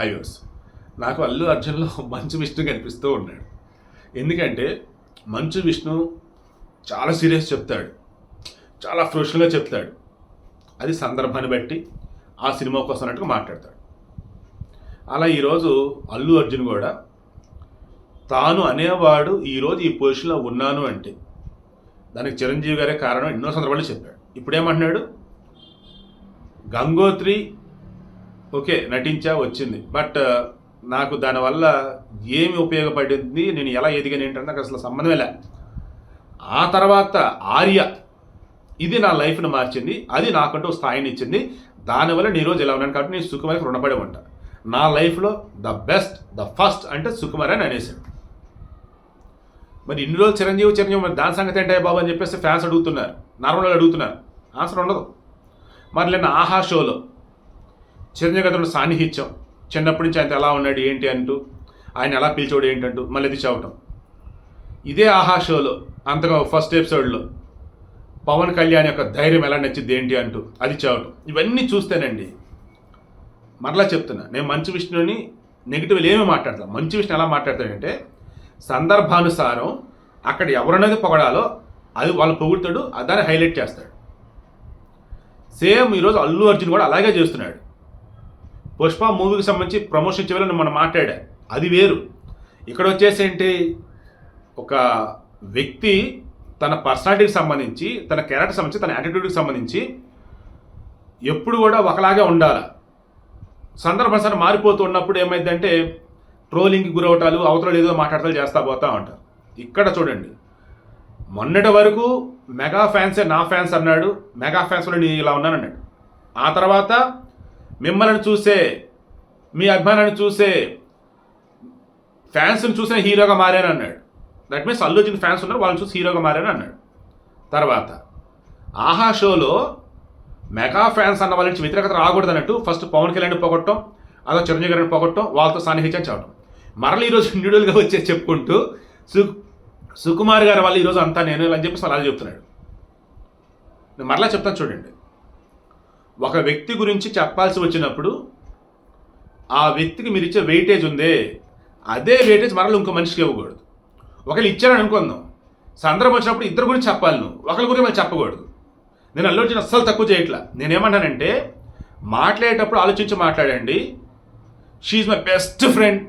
Highways నాకు అల్లు అర్జున్లో మంచు విష్ణు కనిపిస్తూ ఉన్నాడు. ఎందుకంటే మంచు విష్ణు చాలా సీరియస్ చెప్తాడు. చాలా ఫ్రెష్గా చెప్తాడు. అది సందర్భాన్ని బట్టి ఆ సినిమా కోసం అన్నట్టుగా మాట్లాడతాడు. అలా ఈరోజు అల్లు అర్జున్ కూడా తాను అనేవాడు ఈరోజు ఈ పొజిషన్లో ఉన్నాను అంటే దానికి చిరంజీవి గారే కారణం ఎన్నో సందర్భాలు చెప్పాడు. ఇప్పుడేమంటున్నాడు? గంగోత్రి ఓకే నటించా వచ్చింది. బట్ నాకు దానివల్ల ఏమి ఉపయోగపడింది నేను ఎలా ఎదిగాను ఏంటంటే నాకు అసలు సంబంధమే లే. ఆ తర్వాత ఆర్య ఇది నా లైఫ్ను మార్చింది అది నాకంటూ స్థాయిని ఇచ్చింది. దానివల్ల నేను ఈరోజు ఎలా ఉన్నాను కాబట్టి నేను సుకుమారికి రుణపడి ఉంటా. నా లైఫ్లో ద బెస్ట్ ద ఫస్ట్ అంటే సుకుమార్ అని అనేసాడు మరి ఇన్ని రోజులు చిరంజీవి చిరంజీవి మరి దాని సంగతి ఏంటయ్య బాబు అని చెప్పేసి ఫ్యాన్స్ అడుగుతున్నారు. నార్మల్గా అడుగుతున్నారు. ఆన్సర్ ఉండదు. మరి నిన్న ఆహా షోలో చిరంజీవి సాన్నిహిత్యం. చిన్నప్పటి నుంచి ఆయన ఎలా ఉన్నాడు ఏంటి అంటూ ఆయన ఎలా పిలిచోడు ఏంటంటూ మళ్ళీ ఇది చదవటం ఇదే ఆహా షోలో అంతగా ఫస్ట్ ఎపిసోడ్లో పవన్ కళ్యాణ్ యొక్క ధైర్యం ఎలా నచ్చింది ఏంటి అంటూ అది చదవటం ఇవన్నీ చూస్తేనండి మరలా చెప్తున్నా నేను మంచి విష్ణుని నెగిటివ్ ఏమీ మాట్లాడతాను మంచి విషయం ఎలా మాట్లాడతాడంటే సందర్భానుసారం అక్కడ ఎవరన్నది పొగడాలో అది వాళ్ళు పొగుడుతాడు దాన్ని హైలైట్ చేస్తాడు. సేమ్ ఈరోజు అల్లు అర్జున్ కూడా అలాగే చేస్తున్నాడు. పుష్ప మూవీకి సంబంధించి ప్రమోషన్ చేయాలని మనం మాట్లాడా. అది వేరు. ఇక్కడ వచ్చేసి ఏంటి? ఒక వ్యక్తి తన పర్సనాలిటీకి సంబంధించి తన క్యారెక్టర్ సంబంధించి తన యాటిట్యూడ్కి సంబంధించి ఎప్పుడు కూడా ఒకలాగే ఉండాలి? సందర్భానుసారం మారిపోతూ ఉన్నప్పుడు ఏమైందంటే ట్రోలింగ్కి గురవటాలు అవతల ఏదో మాట్లాడతాలు చేస్తా పోతా ఉంటారు. ఇక్కడ చూడండి. మొన్నటి వరకు మెగా ఫ్యాన్సే నా ఫ్యాన్స్ అన్నాడు. మెగా ఫ్యాన్స్లో నేను ఇలా ఉన్నాను అన్నాడు ఆ తర్వాత మిమ్మల్ని చూసే మీ అభిమానాన్ని చూసే ఫ్యాన్స్ని చూసిన హీరోగా మారాను అన్నాడు. That means Allu Arjun fans ఉన్నారు వాళ్ళని చూసి హీరోగా మారాను అన్నాడు. తర్వాత ఆహా షోలో మెగా ఫ్యాన్స్ అన్న వాళ్ళ నుంచి వ్యతిరేకత రాకూడదు అన్నట్టు ఫస్ట్ పవన్ కళ్యాణ్ పోగొట్టడం అదో చిరంజీవి గారిని పొగట్టం వాళ్ళతో సాన్నిహిత్యం చదవడం మరల ఈరోజు ఇండివిజువల్గా వచ్చే చెప్పుకుంటూ సు సుకుమార్ గారు వాళ్ళు ఈరోజు అంతా నేను అని చెప్పేసి అలా చెప్తున్నాడు. నేను మరలా చెప్తాను చూడండి. ఒక వ్యక్తి గురించి చెప్పాల్సి వచ్చినప్పుడు ఆ వ్యక్తికి మీరు ఇచ్చే వెయిటేజ్ ఉందే. అదే వెయిటేజ్ మరలు ఇంకో మనిషికి ఇవ్వకూడదు. ఒకళ్ళు ఇచ్చారని అనుకుందాం. సందర్భం వచ్చినప్పుడు ఇద్దరు గురించి చెప్పాలి నువ్వు. ఒకరి గురించి మళ్ళీ చెప్పకూడదు. నేను అల్లు అస్సలు తక్కువ చేయట్లా. నేనేమన్నానంటే మాట్లాడేటప్పుడు ఆలోచించి మాట్లాడండి. షీఈ్ మై బెస్ట్ ఫ్రెండ్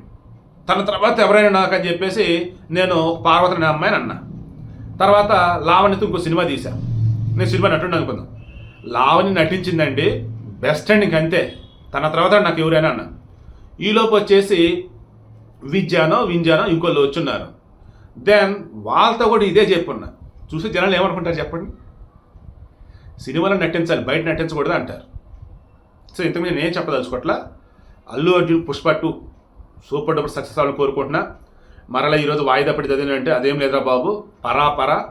తన తర్వాత ఎవరైనా నాకు అని చెప్పేసి నేను పార్వతి అనే అమ్మాయిని అన్నా. తర్వాత లావణ్యతో ఇంకో సినిమా తీశాను నేను సినిమా నటుండి అనుకుందాం లావణి నటించిందండి. బెస్ట్ అండ్ ఇంకంతే తన తర్వాత నాకు ఎవరైనా అన్నా. ఈలోపు వచ్చేసి విద్యానో వింజానో ఇంకోళ్ళు వచ్చున్నారు. దెన్ వాళ్ళతో కూడా ఇదే చెప్పున్నా. చూసి జనాలు ఏమనుకుంటారు చెప్పండి? సినిమాలో నటించాలి బయట నటించకూడదు అంటారు. సో ఇంతకుముందు నేను చెప్పదలుచుకోవట్లా Allu Arjun Pushpa two super duper success అవ్వాలని కోరుకుంటున్నా. మరలా ఈరోజు వాయిదా పడి చదివినంటే అదేం లేదురా బాబు. పరా పరా.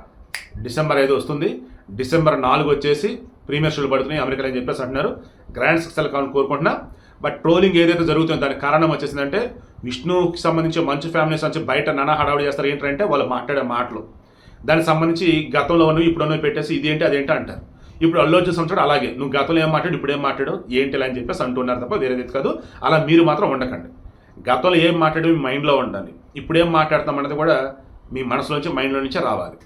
డిసెంబర్ ఐదు వస్తుంది. డిసెంబర్ నాలుగు వచ్చేసి ప్రీమియర్ షోలు పడుతున్నాయి అమెరికాలో అని చెప్పేసి అంటున్నారు? గ్రాండ్ సక్సెస్ కావాలని కోరుకుంటున్నా. బట్ ట్రోలింగ్ ఏదైతే జరుగుతుందో దానికి కారణం వచ్చేసిందంటే విష్ణుకి సంబంధించి మంచి ఫ్యామిలీస్ నుంచి బయట నానా హడావుడి చేస్తారు. ఏంటంటే వాళ్ళు మాట్లాడే మాటలు. దానికి సంబంధించి గతంలో ఉన్నవి ఇప్పుడు ఉన్నవి పెట్టేసి ఇదేంటి అదేంటి అంటారు. ఇప్పుడు అల్లు అర్జున్ సంవత్సరం అలాగే. నువ్వు గతంలో ఏం మాట్లాడు ఇప్పుడు ఏం మాట్లాడు ఏంటి ఇలా అని చెప్పేసి అంటున్నారు తప్ప వేరేది కాదు. అలా మీరు మాత్రం ఉండకండి. గతంలో ఏం మాట్లాడు మీ మైండ్లో ఉండాలి ఇప్పుడు ఏం మాట్లాడతాం అన్నది కూడా మీ మనసులోంచి మైండ్లో నుంచే రావాలి.